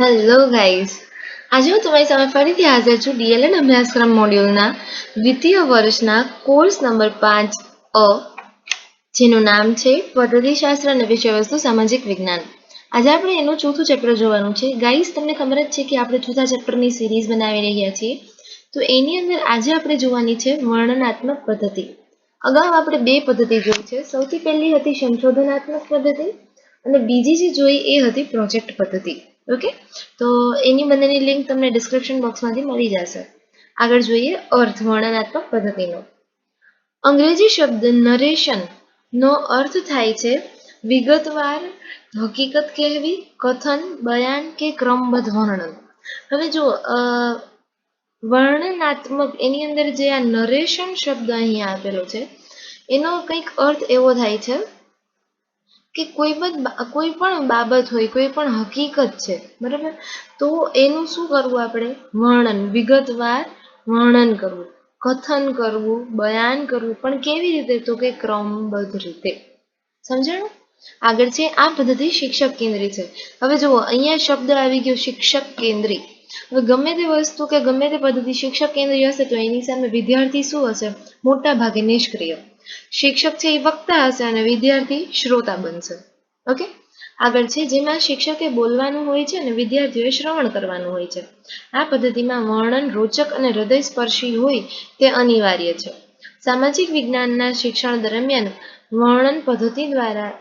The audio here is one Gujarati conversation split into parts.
હેલો ગાઈઝ આજે હું તમારી સામે ફરીથી હાજર છું ડીએલએડ અભ્યાસક્રમ મોડ્યુલના દ્વિતીય વર્ષના કોર્સ નંબર પાંચ અ, જેનું નામ છે પદ્ધતિશાસ્ત્ર અને વિષયવસ્તુ સામાજિક વિજ્ઞાન. આજે આપણે એનું ચોથું ચેપ્ટર જોવાનું છે. ગાઈઝ તમને ખબર જ છે કે આપણે ચોથા ચેપ્ટરની સિરીઝ બનાવી રહ્યા છીએ. તો એની અંદર આજે આપણે જોવાની છે વર્ણનાત્મક પદ્ધતિ. અગાઉ આપણે બે પદ્ધતિ જોઈ છે. સૌથી પહેલી હતી સંશોધનાત્મક પદ્ધતિ અને બીજી જે જોઈ એ હતી પ્રોજેક્ટ પદ્ધતિ. ઓકે તો એની બંનેની લિંક તમને ડિસ્ક્રિપ્શન બોક્સમાંથી મળી જશે. આગળ જોઈએ અર્થ વર્ણનાત્મક પદ્ધતિનો. અંગ્રેજી શબ્દ નરેશન નો અર્થ થાય છે વિગતવાર, હકીકત કહેવી, કથન, બયાન કે ક્રમબદ્ધ વર્ણન. હવે જો વર્ણનાત્મક એની અંદર જે આ નરેશન શબ્દ અહીંયા આપેલો છે, એનો કંઈક અર્થ એવો થાય છે કે કોઈ પણ કોઈ પણ બાબત હોય, કોઈ પણ હકીકત છે, બરાબર? તો એનું શું કરવું આપણે? વર્ણન, વિગતવાર વર્ણન કરવું, કથન કરવું, બયાન કરવું, પણ કેવી રીતે? તો કે ક્રમબદ્ધ રીતે. સમજાણું? આગળ છે, આ પદ્ધતિ શિક્ષક કેન્દ્રી છે. હવે જુઓ, અહીંયા શબ્દ આવી ગયો શિક્ષક કેન્દ્રી હવે ગમે તે વસ્તુ કે ગમે તે પદ્ધતિ શિક્ષક કેન્દ્રીય હશે તો એની સામે વિદ્યાર્થી શું હશે? મોટા ભાગે નિષ્ક્રિય. શિક્ષક છે એ વક્તા હશે અને વિદ્યાર્થી શ્રોતા બનશે. ઓકે આગળ છે, જેમાં શિક્ષકે બોલવાનું હોય છે અને વિદ્યાર્થીઓએ શ્રવણ કરવાનું હોય છે. આ પદ્ધતિમાં વર્ણન, રોચક અને હૃદયસ્પર્શી હોય તે અનિવાર્ય છે. સામાજિક વિજ્ઞાનના શિક્ષણ દરમિયાન વર્ણન પદ્ધતિ દ્વારા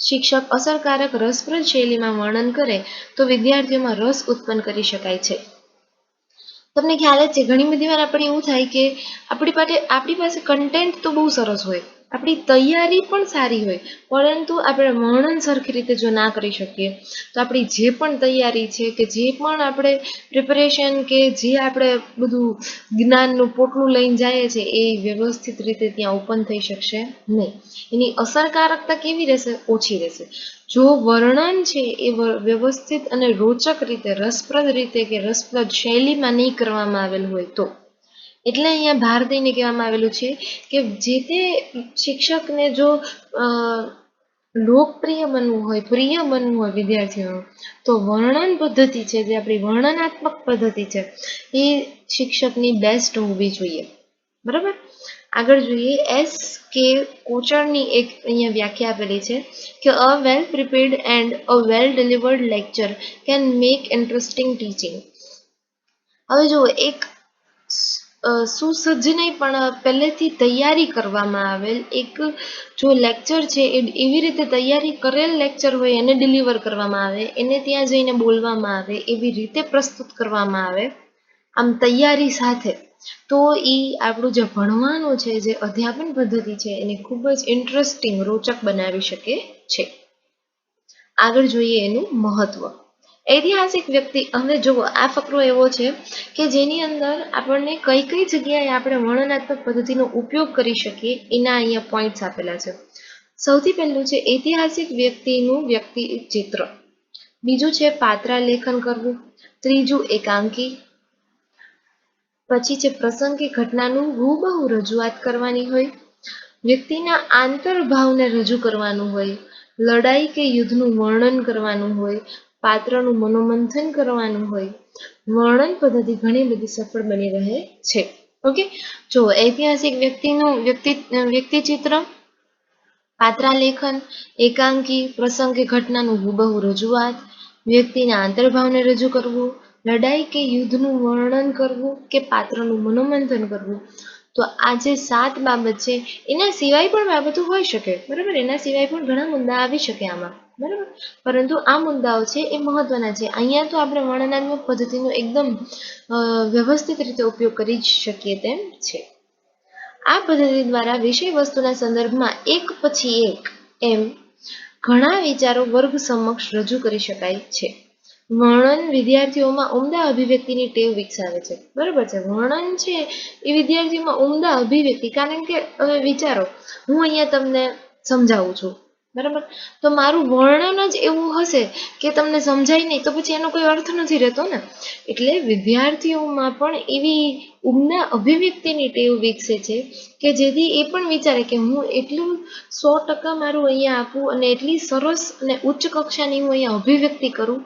શિક્ષક અસરકારક રસપ્રદ શૈલીમાં વર્ણન કરે તો વિદ્યાર્થીઓમાં રસ ઉત્પન્ન કરી શકાય છે. તમને ખ્યાલ જ છે, ઘણી બધી વાર આપણે એવું થાય કે આપણી પાસે આપણી પાસે કન્ટેન્ટ તો બહુ સરસ હોય. આપણી તૈયારી પણ સારી હોય, પરંતુ આપણે વર્ણન સરખી રીતે જો ના કરી શકીએ, તો આપણી જે પણ તૈયારી છે કે જે પણ આપણે પ્રિપરેશન કે જે આપણે બધું જ્ઞાનનું પોટલું લઈને જઈએ છે, એ વ્યવસ્થિત રીતે ત્યાં ઓપન થઈ શકશે નહીં. એની અસરકારકતા કેવી રહેશે? ઓછી રહેશે. જો વર્ણન છે, એ વ્યવસ્થિત અને રોચક રીતે, રસપ્રદ રીતે કે રસપ્રદ શૈલીમાં નહીં કરવામાં આવેલ હોય તો. એટલે અહીંયા ભાર દઈને કહેવામાં આવેલું છે કે જે તે શિક્ષકને જો લોકપ્રિય બનવું હોય, પ્રિય બનવું હોય વિદ્યાર્થીઓનું તો વર્ણન પદ્ધતિ છે, જે આપણી વર્ણનાત્મક પદ્ધતિ છે, એ શિક્ષકની બેસ્ટ હોવી જોઈએ. બરાબર? આગળ જોઈએ એસ કે કોચરની એક અહીંયા વ્યાખ્યા આપેલી છે કે a well prepared and a well delivered lecture can make interesting teaching હવે જુઓ, એક સુસજ્જ નહીં પણ પહેલેથી તૈયારી કરવામાં આવેલ એક જો લેક્ચર છે, એ એવી રીતે તૈયારી કરેલ લેક્ચર હોય, એને ડિલિવર કરવામાં આવે, એને ત્યાં જઈને બોલવામાં આવે, એવી રીતે પ્રસ્તુત કરવામાં આવે, આમ તૈયારી સાથે. તો એ આપણું જે ભણવાનું છે, જે અધ્યાપન પદ્ધતિ છે, એને ખૂબ જ ઇન્ટરેસ્ટિંગ રોચક બનાવી શકે છે. આગળ જોઈએ એનું મહત્વ. ઐતિહાસિક વ્યક્તિ હવે જુઓ, આ ફકરો એવો છે કે જેની અંદર આપણને કઈ કઈ જગ્યાએ આપણે વર્ણનાત્મક પદ્ધતિનો ઉપયોગ કરી શકીએ, એના અહીંયા પોઈન્ટ્સ આપેલા છે. સૌથી પહેલું છે ઐતિહાસિક વ્યક્તિનું વ્યક્તિ ચિત્ર બીજું છે પાત્રાલેખન કરવું. ત્રીજું એકાંકી. પછી છે પ્રસંગી ઘટનાનું હુબહુ રજૂઆત કરવાની હોય. વ્યક્તિના આંતરભાવને રજૂ કરવાનું હોય. લડાઈ કે યુદ્ધનું વર્ણન કરવાનું હોય. પાત્રનું મનોમંથન કરવાનું હોય, વર્ણન પદ્ધતિ ઘણી બધી સફળ બની રહે છે. ઓકે જો ઐતિહાસિક વ્યક્તિનું વ્યક્તિ, વ્યક્તિચિત્ર, પાત્રાલેખન, એકાંકી, પ્રસંગ કે ઘટનાનું હુબહુ રજૂઆત, વ્યક્તિના આંતરભાવને રજૂ કરવું, લડાઈ કે યુદ્ધનું વર્ણન કરવું કે પાત્રનું મનોમંથન કરવું તો આ જે સાત બાબત છે. એના સિવાય પણ બાબતો હોઈ શકે. બરાબર? એના સિવાય પણ ઘણા મુદ્દા આવી શકે આમાં. બરાબર? પરંતુ આ મુદ્દાઓ છે એ મહત્વના છે. અહીંયા તો આપણે વર્ણનાત્મક પદ્ધતિનો એકદમ વ્યવસ્થિત રીતે ઉપયોગ કરી જ શકીએ તેમ છે. આ પદ્ધતિ દ્વારા વિષય વસ્તુના સંદર્ભમાં એક પછી એક એમ ઘણા વિચારો વર્ગ સમક્ષ રજૂ કરી શકાય છે. વર્ણન વિદ્યાર્થીઓમાં ઉમદા અભિવ્યક્તિની ટેવ વિકસાવે છે. બરાબર છે? વર્ણન છે એ વિદ્યાર્થીઓમાં ઉમદા અભિવ્યક્તિ. કારણ કે, હવે વિચારો, હું અહીંયા તમને સમજાવું છું. બરાબર? તો મારું વર્ણન જ એવું હશે કે તમને સમજાય નહીં, તો પછી એનો કોઈ અર્થ નથી રહેતો ને? એટલે વિદ્યાર્થીઓમાં પણ એવી ઉમદા અભિવ્યક્તિની ટેવ વિકસે છે કે જેથી એ પણ વિચારે કે હું એટલું સો ટકા મારું અહીંયા આપું અને એટલી સરસ અને ઉચ્ચ કક્ષાની હું અહીંયા અભિવ્યક્તિ કરું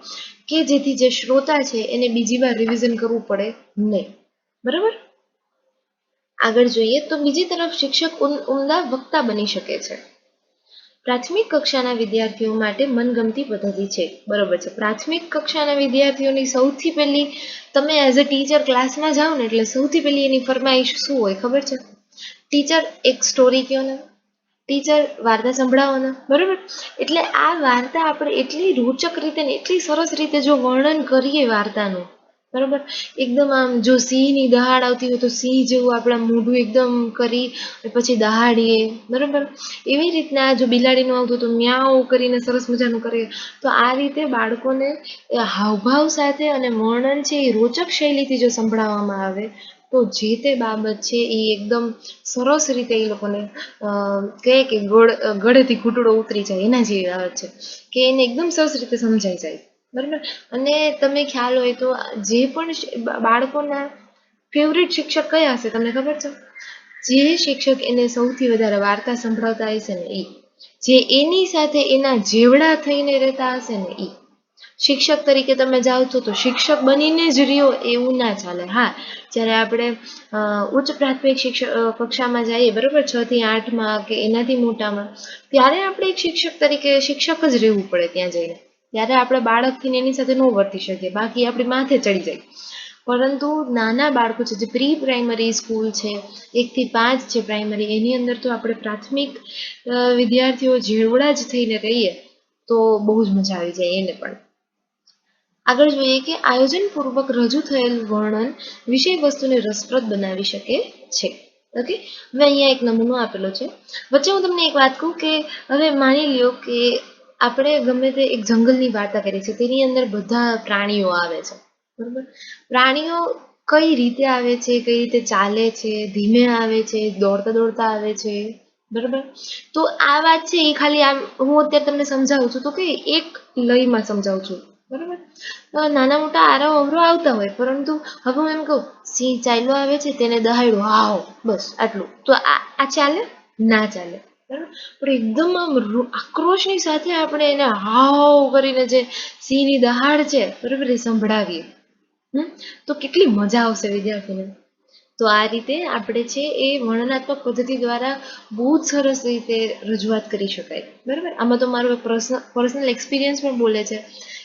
કે જેથી જે શ્રોતા છે એને બીજી વાર રિવિઝન કરવું પડે નહીં. બરાબર? આગળ જોઈએ તો બીજી તરફ શિક્ષક ઉમ- ઉમદા વક્તા બની શકે છે. પ્રાથમિક કક્ષાના વિદ્યાર્થીઓ માટે મનગમતી પદ્ધતિ છે. બરોબર છે. પ્રાથમિક કક્ષાના વિદ્યાર્થીઓની સૌથી પહેલી તમે એઝ અ ટીચર ક્લાસમાં જાઓ ને એટલે સૌથી પહેલી એની ફરમાઈશ શું હોય ખબર છે? ટીચર એક સ્ટોરી કહો ને? ટીચર વાર્તા સંભળાવો બરોબર? એટલે આ વાર્તા આપણે એટલી રોચક રીતે ને એટલી સરસ રીતે જો વર્ણન કરીએ વાર્તાનું, બરાબર? એકદમ આમ જો સિંહની દહાડ આવતી હોય તો સિંહ જેવું આપણા મોઢું એકદમ કરી પછી દહાડીએ, બરાબર? એવી રીતના જો બિલાડીનું આવતું તો મ્યાઓ કરીને સરસ મજાનું કરીએ તો આ રીતે બાળકોને હાવભાવ સાથે અને વર્ણન છે એ રોચક શૈલીથી જો સંભળાવવામાં આવે તો જે તે બાબત છે એ એકદમ સરસ રીતે એ લોકોને કહે કે ગોળ, ગળેથી ઘૂંટડો ઉતરી જાય, એના જેવી બાબત છે કે એને એકદમ સરસ રીતે સમજાઈ જાય, બરાબર? અને તમે ખ્યાલ હોય તો જે પણ બાળકોના ફેવરિટ શિક્ષક કયા હશે, તમને ખબર છે? જે શિક્ષક એને સૌથી વધારે વાર્તા સંભળાવતા હશે ને એ જે એની સાથે એના જેવડા થઈને રહેતા હશે ને એ શિક્ષક તરીકે તમે જાઓ છો તો શિક્ષક બનીને જ રહ્યો એવું ના ચાલે. હા, જ્યારે આપણે ઉચ્ચ પ્રાથમિક શિક્ષક કક્ષામાં જઈએ, બરાબર? છ થી આઠમાં કે એનાથી મોટામાં, ત્યારે આપણે એક શિક્ષક તરીકે શિક્ષક જ રહેવું પડે ત્યાં જઈને. ત્યારે આપણે બાળકથી એની સાથે ન વર્તી શકીએ. બાકી આપણી માથે ચડી જાય. પરંતુ નાના બાળકો છે, જે પ્રી પ્રાઇમરી સ્કૂલ છે એકથી પાંચ છે પ્રાઇમરી, એની અંદર તો આપણે પ્રાથમિક વિદ્યાર્થીઓ જેવડા જ થઈને રહીએ, તો બહુ જ મજા આવી જાય એને પણ. આગળ જોઈએ કે આયોજનપૂર્વક રજૂ થયેલ વર્ણન વિષય વસ્તુને રસપ્રદ બનાવી શકે છે. ઓકે હવે અહીંયા એક નમૂનો આપેલો છે. વચ્ચે હું તમને એક વાત કહું કે હવે માની લ્યો કે આપણે ગમે તે એક જંગલની વાર્તા કરી છે તેની અંદર બધા પ્રાણીઓ આવે છે. બરાબર? પ્રાણીઓ કઈ રીતે આવે છે, કઈ રીતે ચાલે છે, ધીમે આવે છે, દોડતા દોડતા આવે છે? બરાબર? તો આ વાત છે એ ખાલી આમ હું અત્યારે તમને સમજાવું છું. તો કે એક લયમાં સમજાવું છું. બરાબર? નાના મોટા આરવ અવરો આવતા હોય, પરંતુ હવે હું એમ કહું, સિંહ ચાલ્યો આવે છે, તેને દહાડ્યો આવો બસ, આટલું. તો આ ચાલે? ના ચાલે. પણ એકદમ આમ આક્રોશની સાથે આપણે એને હાવ કરીને જે સિંહની દહાડ છે, બરાબર, એ સંભળાવીએ. તો કેટલી મજા આવશે વિદ્યાર્થીને. તો આ રીતે આપણે છે, એ વર્ણનાત્મક પદ્ધતિ દ્વારા બહુ જ સરસ રીતે રજૂઆત કરી શકાય. બરાબર? આમાં તો મારો પર્સનલ પર્સનલ એક્સપિરિયન્સ પણ બોલે છે.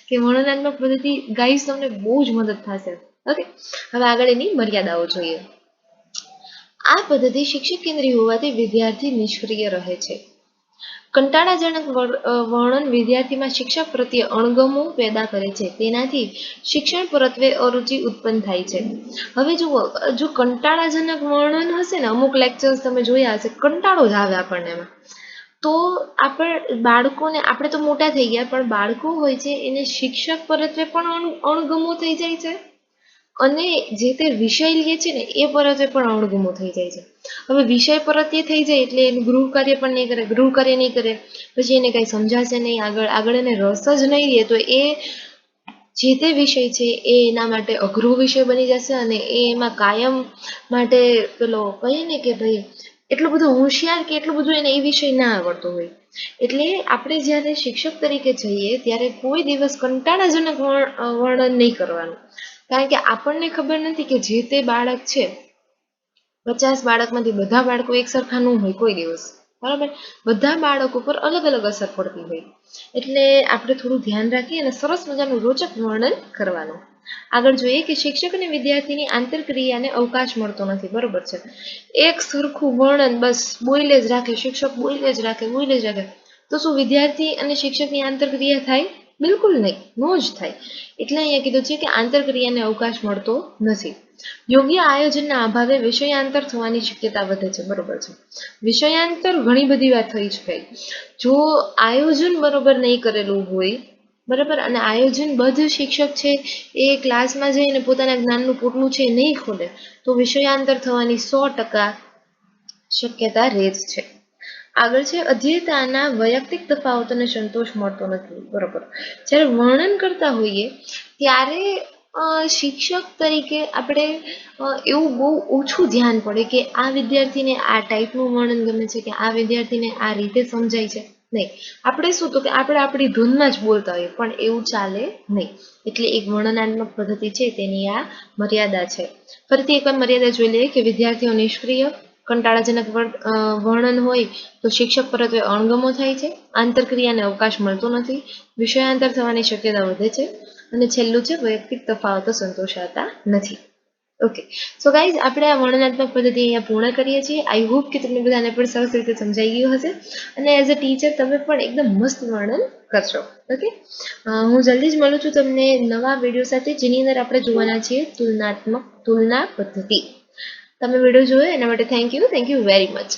કે વર્ણનાત્મક પદ્ધતિ ગાઈસ તમને બહુ જ મદદ થશે. ઓકે હવે આગળ એની મર્યાદાઓ જોઈએ. આ પદ્ધતિ શિક્ષક કેન્દ્રી હોવાથી વિદ્યાર્થી નિષ્ક્રિય રહે છે. કંટાળાજનક વર્ણન વિદ્યાર્થીમાં શિક્ષક પ્રત્યે અણગમો પેદા કરે છે. તેનાથી શિક્ષણ પરત્વે અરુચિ ઉત્પન્ન થાય છે. હવે જુઓ, જો કંટાળાજનક વર્ણન હશે ને, અમુક લેક્ચર્સ તમે જોયા હશે, કંટાળો જ આવે આપણને એમાં. તો આપણે, બાળકોને, આપણે તો મોટા થઈ ગયા, પણ બાળકો હોય છે, એને શિક્ષક પરત્વે પણ અણગમો થઈ જાય છે. અને જે તે વિષય લે છે ને, એ પરત્વે પણ અણગમો થઈ જાય છે. હવે વિષય પરત્વે થઈ જાય એટલે એનું ગૃહ કાર્ય પણ નહીં કરે ગૃહ કાર્ય નહીં કરે. પછી એને કાંઈ સમજાશે નહીં, આગળ આગળ એને રસ જ નહીં રહે, તો એ જે તે વિષય છે, એ એના માટે અઘરો વિષય બની જશે અને એ એમાં કાયમ માટે પેલો કહીએ ને કે ભાઈ એટલો બધો હોશિયાર કે એટલું બધું એને એ વિષય ના આવડતો હોય. એટલે આપણે જ્યારે શિક્ષક તરીકે જઈએ, ત્યારે કોઈ દિવસ કંટાળાજનક વર્ણ- વર્ણન નહીં કરવાનું. કારણ કે આપણને ખબર નથી કે જે તે બાળક છે, પચાસ બાળકમાંથી બધા બાળકો એક સરખા ન હોય કોઈ દિવસ. બરાબર? બધા બાળકો પર અલગ અલગ અસર પડતી હોય. એટલે આપણે થોડું ધ્યાન રાખી અને સરસ મજાનું રોચક વર્ણન કરવાનું. આગળ જોઈએ કે શિક્ષક અને વિદ્યાર્થીની આંતરક્રિયાને અવકાશ મળતો નથી. બરોબર છે. એક સરખું વર્ણન બસ બોલે જ રાખે, શિક્ષક બોઈલે જ રાખે, બોઈલે જ રાખે. તો શું વિદ્યાર્થી અને શિક્ષકની આંતરક્રિયા થાય? બિલકુલ નહીં, નો જ થાય. એટલે અહીંયા કીધું છે કે આંતરક્રિયાને અવકાશ મળતો નથી. યોગ્ય આયોજનના અભાવે વિષયાંતર થવાની શક્યતા વધે છે. બરોબર છે. વિષયાંતર ઘણી બધી વાર થઈ શકાય જો આયોજન બરોબર નહીં કરેલું હોય બરાબર? અને આયોજનબદ્ધ શિક્ષક છે, એ ક્લાસમાં જઈને પોતાના જ્ઞાનનું પોટલું છે નહીં ખોલે તો વિષયાંતર થવાની સો ટકા શક્યતા રહે જ છે. આગળ છે, અધ્યયતાના વૈયક્તિક તફાવતોને સંતોષ મળતો નથી, બરોબર? જ્યારે વર્ણન કરતા હોઈએ, ત્યારે શિક્ષક તરીકે આપણે એવું બહુ ઓછું ધ્યાન પડે કે આ વિદ્યાર્થીને આ ટાઈપનું વર્ણન ગમે છે, કે આ વિદ્યાર્થીને આ રીતે સમજાય છે. નહીં. આપણે શું તો કે આપણે આપણી ધૂનમાં જ બોલતા હોઈએ, પણ એવું ચાલે નહીં. એટલે એક વર્ણનાત્મક પદ્ધતિ છે, તેની આ મર્યાદા છે. ફરીથી એકવાર મર્યાદા જોઈ લઈએ કે વિદ્યાર્થીઓ નિષ્ક્રિય, કંટાળાજનક વર- વર્ણન હોય તો શિક્ષક પરત્વે અણગમો થાય છે, આંતરક્રિયાને અવકાશ મળતો નથી, વિષયાંતર થવાની શક્યતા વધે છે, અને છેલ્લું છે, વૈયક્તિક તફાવતો સંતોષાતા નથી. ઓકે સો ગાઈઝ આપણે આ વર્ણનાત્મક પદ્ધતિ અહીંયા પૂર્ણ કરીએ છીએ. આઈ હોપ કે તમને બધાને પણ સરસ રીતે સમજાઈ ગયું હશે. અને એઝ અ ટીચર તમે પણ એકદમ મસ્ત વર્ણન કરશો. ઓકે હું જલ્દી જ મળું છું તમને નવા વીડિયો સાથે, જેની અંદર આપણે જોવાના છીએ તુલનાત્મક, તુલના પદ્ધતિ. તમે વીડિયો જોયો, એના માટે thank you thank you very much